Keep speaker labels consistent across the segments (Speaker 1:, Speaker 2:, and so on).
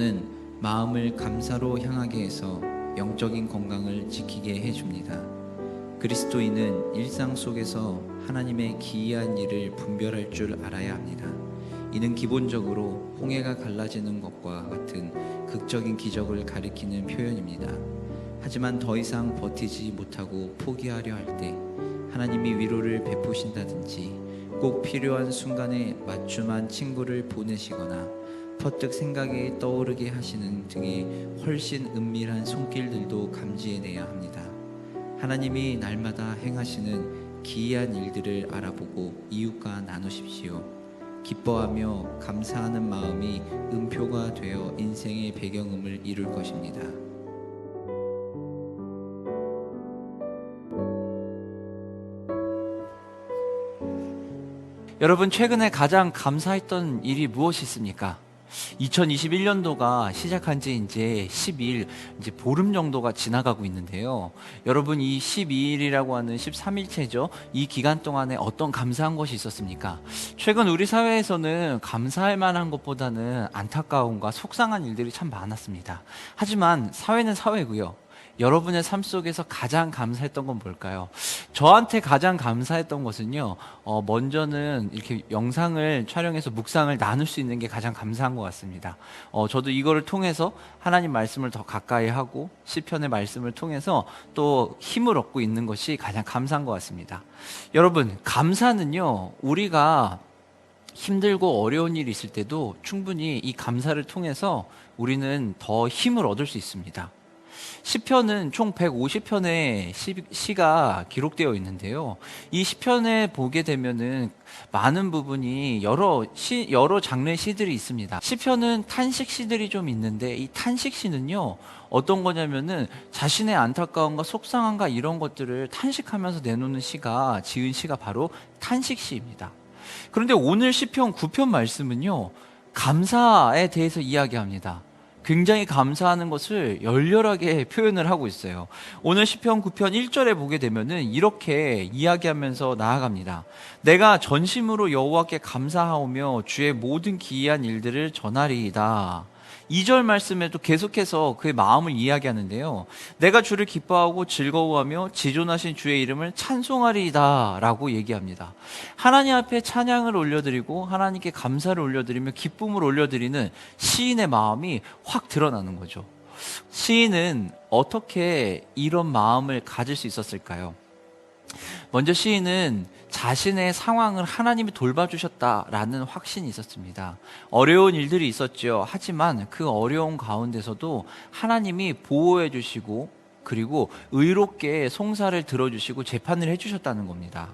Speaker 1: 시편은 마음을 감사로 향하게 해서 영적인 건강을 지키게 해줍니다. 그리스도인은 일상 속에서 하나님의 기이한 일을 분별할 줄 알아야 합니다. 이는 기본적으로 홍해가 갈라지는 것과 같은 극적인 기적을 가리키는 표현입니다. 하지만 더 이상 버티지 못하고 포기하려 할 때 하나님이 위로를 베푸신다든지 꼭 필요한 순간에 맞춤한 친구를 보내시거나 퍼뜩 생각이 떠오르게 하시는 등의 훨씬 은밀한 손길들도 감지해내야 합니다. 하나님이 날마다 행하시는 기이한 일들을 알아보고 이웃과 나누십시오. 기뻐하며 감사하는 마음이 음표가 되어 인생의 배경음을 이룰 것입니다.
Speaker 2: 여러분 최근에 가장 감사했던 일이 무엇이 있습니까? 2021년도가 시작한 지 이제 12일, 이제 보름 정도가 지나가고 있는데요. 여러분 이 12일이라고 하는 13일째죠. 이 기간 동안에 어떤 감사한 것이 있었습니까? 최근 우리 사회에서는 감사할 만한 것보다는 안타까움과 속상한 일들이 참 많았습니다. 하지만 사회는 사회고요. 여러분의 삶 속에서 가장 감사했던 건 뭘까요? 저한테 가장 감사했던 것은요, 어, 먼저는 이렇게 영상을 촬영해서 묵상을 나눌 수 있는 게 가장 감사한 것 같습니다. 어, 저도 이거를 통해서 하나님 말씀을 더 가까이 하고, 시편의 말씀을 통해서 또 힘을 얻고 있는 것이 가장 감사한 것 같습니다. 여러분, 감사는요, 우리가 힘들고 어려운 일이 있을 때도 충분히 이 감사를 통해서 우리는 더 힘을 얻을 수 있습니다. 시편은 총 150편의 시, 가 기록되어 있는데요. 이 시편에 보게 되면은 많은 부분이 여러 시, 여러 장르의 시들이 있습니다. 시편은 탄식 시들이 좀 있는데 이 탄식 시는요. 어떤 거냐면은 자신의 안타까움과 속상함과 이런 것들을 탄식하면서 내놓는 시가 지은 시가 바로 탄식 시입니다. 그런데 오늘 시편 9편 말씀은요. 감사에 대해서 이야기합니다. 굉장히 감사하는 것을 열렬하게 표현을 하고 있어요. 오늘 시편 9편 1절에 보게 되면은 이렇게 이야기하면서 나아갑니다. 내가 전심으로 여호와께 감사하오며 주의 모든 기이한 일들을 전하리이다. 2절 말씀에도 계속해서 그의 마음을 이야기하는데요. 내가 주를 기뻐하고 즐거워하며 지존하신 주의 이름을 찬송하리이다. 라고 얘기합니다. 하나님 앞에 찬양을 올려드리고 하나님께 감사를 올려드리며 기쁨을 올려드리는 시인의 마음이 확 드러나는 거죠. 시인은 어떻게 이런 마음을 가질 수 있었을까요? 먼저 시인은 자신의 상황을 하나님이 돌봐주셨다라는 확신이 있었습니다. 어려운 일들이 있었죠. 하지만 그 어려운 가운데서도 하나님이 보호해 주시고 그리고 의롭게 송사를 들어주시고 재판을 해주셨다는 겁니다.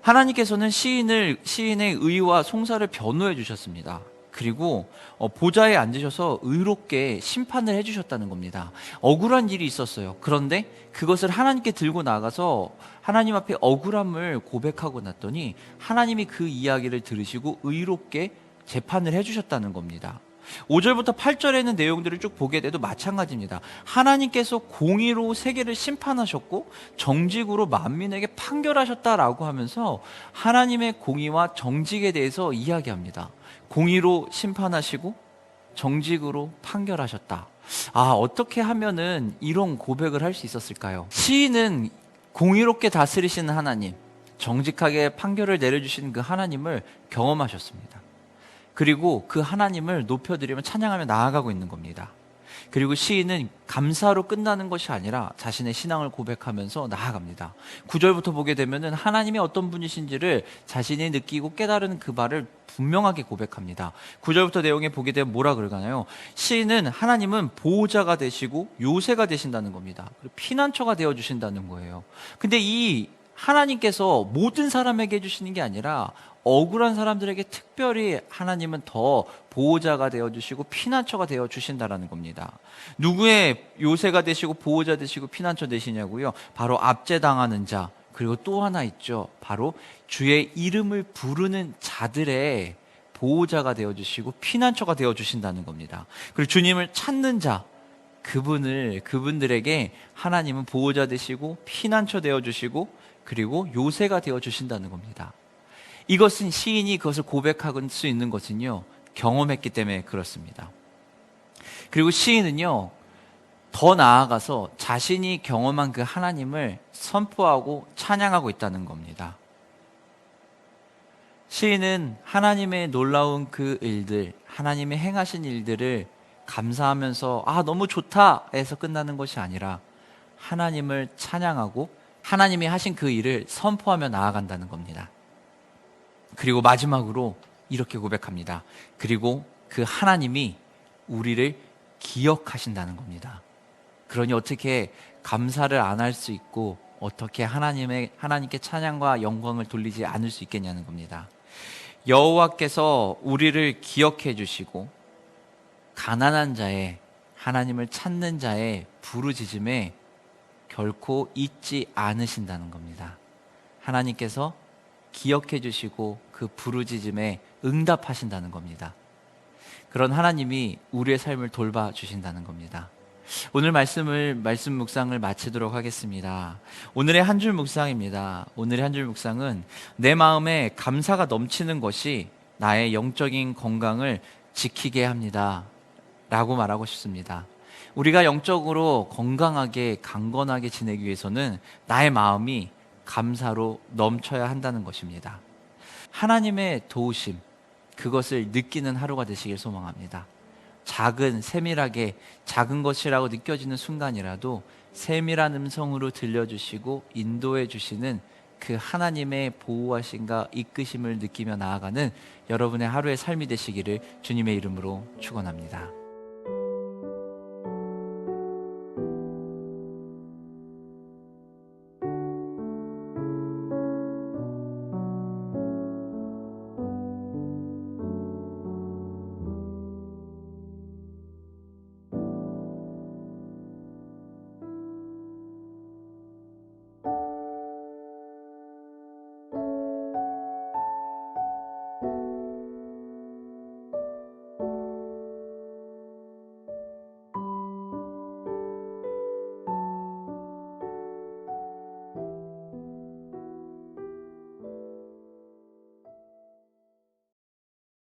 Speaker 2: 하나님께서는 시인을 시인의 의와 송사를 변호해 주셨습니다. 그리고 어, 보좌에 앉으셔서 의롭게 심판을 해주셨다는 겁니다. 억울한 일이 있었어요. 그런데 그것을 하나님께 들고 나가서 하나님 앞에 억울함을 고백하고 났더니 하나님이 그 이야기를 들으시고 의롭게 재판을 해주셨다는 겁니다. 5절부터 8절에는 내용들을 쭉 보게 돼도 마찬가지입니다. 하나님께서 공의로 세계를 심판하셨고 정직으로 만민에게 판결하셨다라고 하면서 하나님의 공의와 정직에 대해서 이야기합니다. 공의로 심판하시고 정직으로 판결하셨다. 아, 어떻게 하면은 이런 고백을 할 수 있었을까요? 시인은 공의롭게 다스리시는 하나님, 정직하게 판결을 내려주시는 그 하나님을 경험하셨습니다. 그리고 그 하나님을 높여드리며 찬양하며 나아가고 있는 겁니다. 그리고 시인은 감사로 끝나는 것이 아니라 자신의 신앙을 고백하면서 나아갑니다. 9절부터 보게 되면은 하나님이 어떤 분이신지를 자신이 느끼고 깨달은 그 말을 분명하게 고백합니다. 9절부터 내용에 보게 되면 뭐라 그러나요? 시인은 하나님은 보호자가 되시고 요새가 되신다는 겁니다. 피난처가 되어 주신다는 거예요. 근데 이 하나님께서 모든 사람에게 해주시는 게 아니라 억울한 사람들에게 특별히 하나님은 더 보호자가 되어 주시고 피난처가 되어 주신다라는 겁니다. 누구의 요새가 되시고 보호자 되시고 피난처 되시냐고요? 바로 압제당하는 자. 그리고 또 하나 있죠. 바로 주의 이름을 부르는 자들의 보호자가 되어 주시고 피난처가 되어 주신다는 겁니다. 그리고 주님을 찾는 자 그분을 그분들에게 하나님은 보호자 되시고 피난처 되어 주시고 그리고 요새가 되어 주신다는 겁니다. 이것은 시인이 그것을 고백할 수 있는 것은요, 경험했기 때문에 그렇습니다. 그리고 시인은요, 더 나아가서 자신이 경험한 그 하나님을 선포하고 찬양하고 있다는 겁니다. 시인은 하나님의 놀라운 그 일들, 하나님의 행하신 일들을 감사하면서 아, 너무 좋다 해서 끝나는 것이 아니라 하나님을 찬양하고 하나님이 하신 그 일을 선포하며 나아간다는 겁니다. 그리고 마지막으로 이렇게 고백합니다. 그리고 그 하나님이 우리를 기억하신다는 겁니다. 그러니 어떻게 감사를 안 할 수 있고 어떻게 하나님의 하나님께 찬양과 영광을 돌리지 않을 수 있겠냐는 겁니다. 여호와께서 우리를 기억해 주시고 가난한 자의 하나님을 찾는 자의 부르짖음에 결코 잊지 않으신다는 겁니다. 하나님께서 기억해 주시고 그 부르짖음에 응답하신다는 겁니다. 그런 하나님이 우리의 삶을 돌봐 주신다는 겁니다. 오늘 말씀을 말씀 묵상을 마치도록 하겠습니다. 오늘의 한 줄 묵상입니다. 오늘의 한 줄 묵상은 내 마음에 감사가 넘치는 것이 나의 영적인 건강을 지키게 합니다. 라고 말하고 싶습니다. 우리가 영적으로 건강하게 강건하게 지내기 위해서는 나의 마음이 감사로 넘쳐야 한다는 것입니다. 하나님의 도우심, 그것을 느끼는 하루가 되시길 소망합니다. 작은, 세밀하게 작은 것이라고 느껴지는 순간이라도 세밀한 음성으로 들려주시고 인도해 주시는 그 하나님의 보호하심과 이끄심을 느끼며 나아가는 여러분의 하루의 삶이 되시기를 주님의 이름으로 축원합니다.